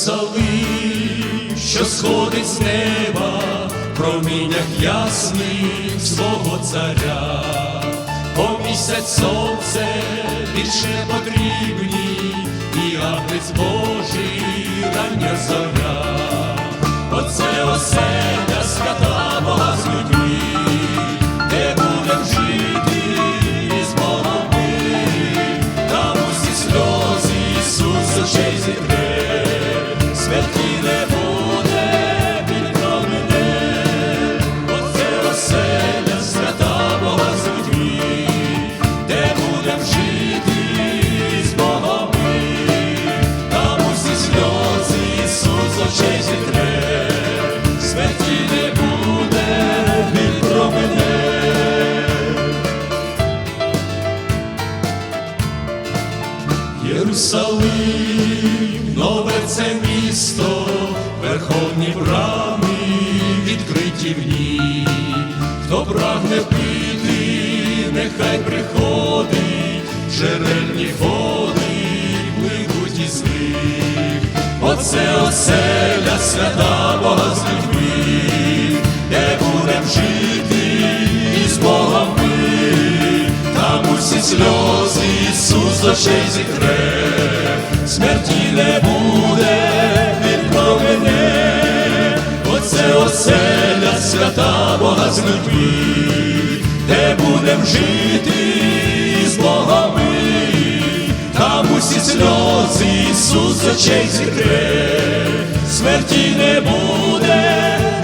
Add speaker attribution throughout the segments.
Speaker 1: Єрусалим, що сходить з неба, промінях ясних свого царя, бо місяць сонце більше потрібні, і агнець Божий рання зоря, оце оселя свята Бога з людьми, де будем жити з Богом ми, усі сльози Ісус з очей зітре, Єрусалим, нове це місто, верховні брами відкриті в ній. Хто прагне пити, нехай приходить, джерельні води пливуть із них. Оце оселя свята Бога з людьми, де будем жити із Богом ми, там усі сльози Ісус очей зітре, смерті не буде, Він промине, оце оселя свята Бога з людьми, де будем жити з Богом ми, там усі сльози Ісус очей зітре, смерті не буде,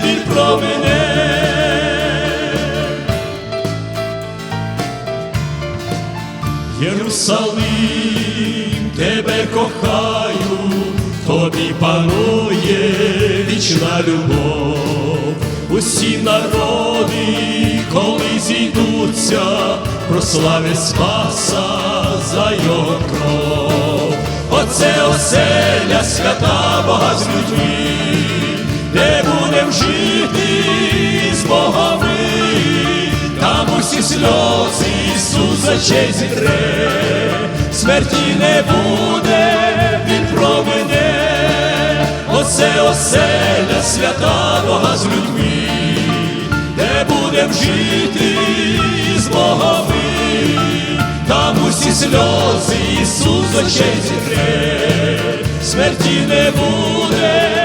Speaker 1: Він промине. Єрусалим, тебе кохаю, тобі панує вічна любов. Усі народи, коли зійдуться, прославлять Спаса за його кров. Оце оселя свята Бога з людьми, де будем жити сльози Ісус з очей зітре, смерті не буде, Він промине, оце оселя свята Бога з людьми, де будем жити з Богом ми, там усі сльози Ісус очей зітре, смерті не буде,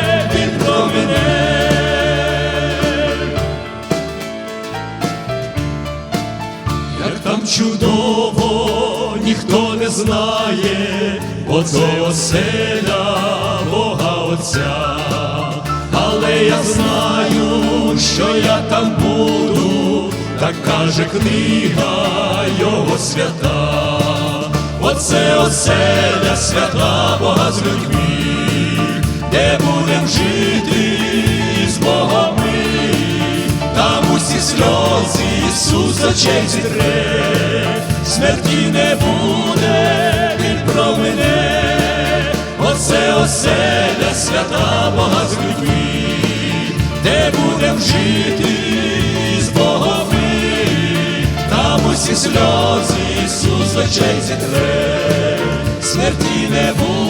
Speaker 1: чудово, ніхто не знає, бо це оселя Бога Отця. Але я знаю, що я там буду, так каже книга Його свята. Оце оселя свята Бога з людьми, де будем жити з Богом ми, там усі сльози Ісус очей зітре, смерті не буде, Він промине, оце оселя свята Бога з людьми, де будем жити з Богом там усі сльози Ісус очей зітре, смерті не буде.